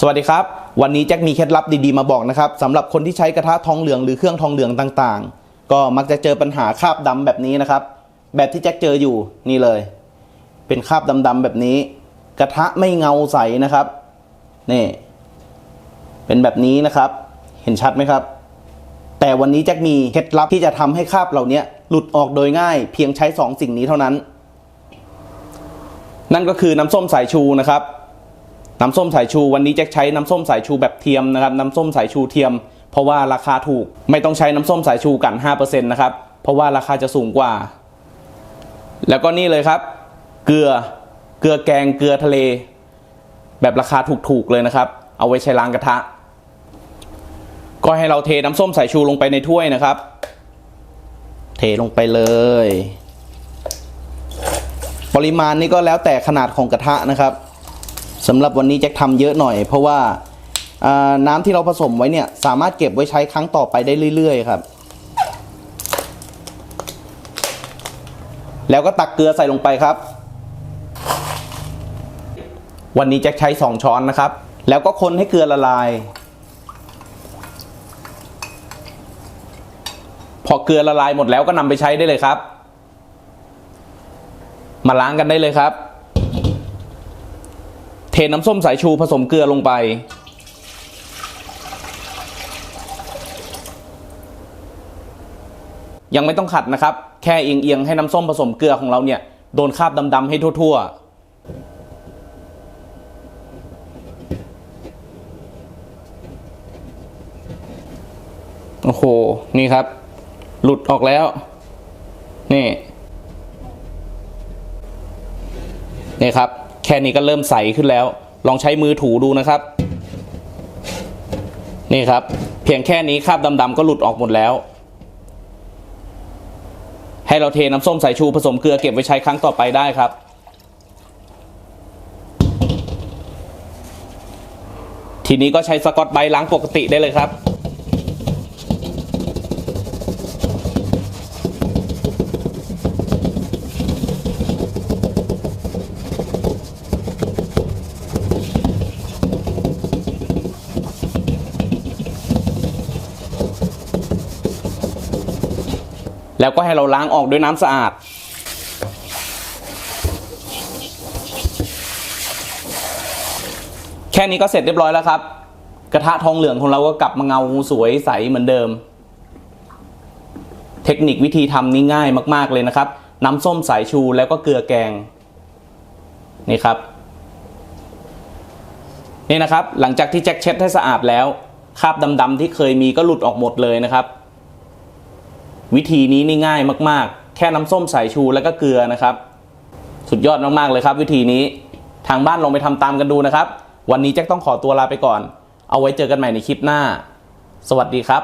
สวัสดีครับ วันนี้แจ็คมีเคล็ดลับดีๆมาบอกนะครับสำหรับคนที่ใช้กระทะทองเหลืองหรือเครื่องทองเหลืองต่างๆ ก็มักจะเจอปัญหาคราบดำแบบนี้นะครับ แบบที่แจ็คเจออยู่นี่เลย เป็นคราบดำๆแบบนี้ กระทะไม่เงาใสนะครับนี่เป็นแบบนี้นะครับ เห็นชัดไหมครับ แต่วันนี้แจ็คมีเคล็ดลับที่จะทำให้คราบเหล่านี้หลุดออกโดยง่าย เพียงใช้สองสิ่งนี้เท่านั้น นั่นก็คือน้ำส้มสายชูนะครับ น้ำส้มสายชูวันนี้แจ็คใช้น้ำส้มสายชูแบบเทียมนะครับน้ำส้มสายชูเทียม เพราะว่าราคาถูกไม่ต้องใช้น้ำส้มสายชูกัน5%นะครับเพราะว่าราคาจะสูงกว่า แล้วก็นี่เลยครับ เกลือเกลือแกงเกลือทะเล แบบราคาถูกๆเลยนะครับ เอาไว้ใช้ล้างกระทะ ก็ให้เราเทน้ำส้มสายชูลงไปในถ้วยนะครับ เทลงไปเลย ปริมาณนี้ก็แล้วแต่ขนาดของกระทะนะครับ สำหรับวันนี้แจ็คทำเยอะหน่อย เพราะว่าน้ำที่เราผสมไว้เนี่ย สามารถเก็บไว้ใช้ครั้งต่อไปได้เรื่อยๆครับ แล้วก็ตักเกลือใส่ลงไปครับ วันนี้แจ็คใช้ 2 ช้อนนะครับ แล้วก็คนให้เกลือละลาย พอเกลือละลายหมดแล้วก็นำไปใช้ได้เลยครับ มาล้างกันได้เลยครับ เทน้ำส้มสายชูผสมเกลือลงไป ยังไม่ต้องขัดนะครับ แค่เอียงๆให้น้ำส้มผสมเกลือของเราเนี่ยโดนคราบดำๆให้ทั่วๆโอ้โห นี่ครับ หลุดออกแล้ว นี่ นี่ครับ แค่นี้ก็เริ่มใสขึ้นแล้ว ลองใช้มือถูดูนะครับ นี่ครับ เพียงแค่นี้คราบดำๆก็หลุดออกหมดแล้ว ให้เราเทน้ำส้มสายชูผสมเกลือเก็บไว้ใช้ครั้งต่อไปได้ครับทีนี้ก็ใช้สกอตไบล้างปกติได้เลยครับ แล้วก็ให้เราล้างออกด้วยน้ำสะอาด แค่นี้ก็เสร็จเรียบร้อยแล้วครับ กระทะทองเหลืองของเราก็กลับมาเงาสวยใสเหมือนเดิม เทคนิควิธีทำนี่ง่ายมากๆเลยนะครับ น้ำส้มสายชูแล้วก็เกลือแกง นี่ครับ นี่นะครับ หลังจากที่แจ็คเช็ดให้สะอาดแล้วคราบดำๆที่เคยมีก็หลุดออกหมดเลยนะครับ วิธีนี้นี่ง่ายมากๆ แค่น้ำส้มสายชูแล้วก็เกลือนะครับ สุดยอดมากๆเลยครับ วิธีนี้ทางบ้านลองไปทำตามกันดูนะครับ วันนี้แจ็คต้องขอตัวลาไปก่อน เอาไว้เจอกันใหม่ในคลิปหน้า สวัสดีครับ